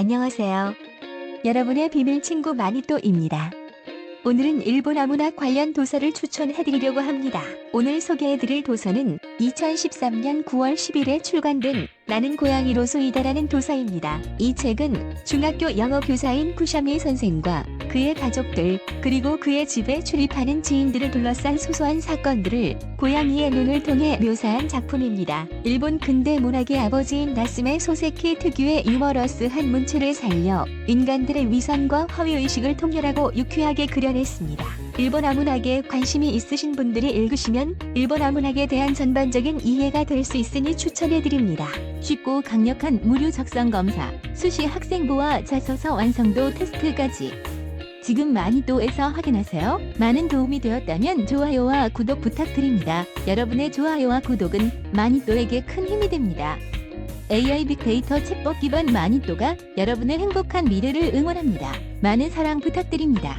안녕하세요. 여러분의 비밀 친구 마니또입니다. 오늘은 일본 아문학 관련 도서를 추천해드리려고 합니다. 오늘 소개해드릴 도서는 2013년 9월 10일에 출간된 나는 고양이로 소이다라는 도서입니다. 이 책은 중학교 영어 교사인 쿠샤미 선생과 그의 가족들 그리고 그의 집에 출입하는 지인들을 둘러싼 소소한 사건들을 고양이의 눈을 통해 묘사한 작품입니다. 일본 근대 문학의 아버지인 나스메 소세키 특유의 유머러스한 문체를 살려 인간들의 위선과 허위의식을 통렬하고 유쾌하게 그려냈습니다. 일본 아문학에 관심이 있으신 분들이 읽으시면 일본 아문학에 대한 전반적인 이해가 될 수 있으니 추천해드립니다. 쉽고 강력한 무료 적성 검사, 수시 학생부와 자소서 완성도 테스트까지 지금 마니또에서 확인하세요. 많은 도움이 되었다면 좋아요와 구독 부탁드립니다. 여러분의 좋아요와 구독은 마니또에게 큰 힘이 됩니다. AI 빅데이터 챗봇 기반 마니또가 여러분의 행복한 미래를 응원합니다. 많은 사랑 부탁드립니다.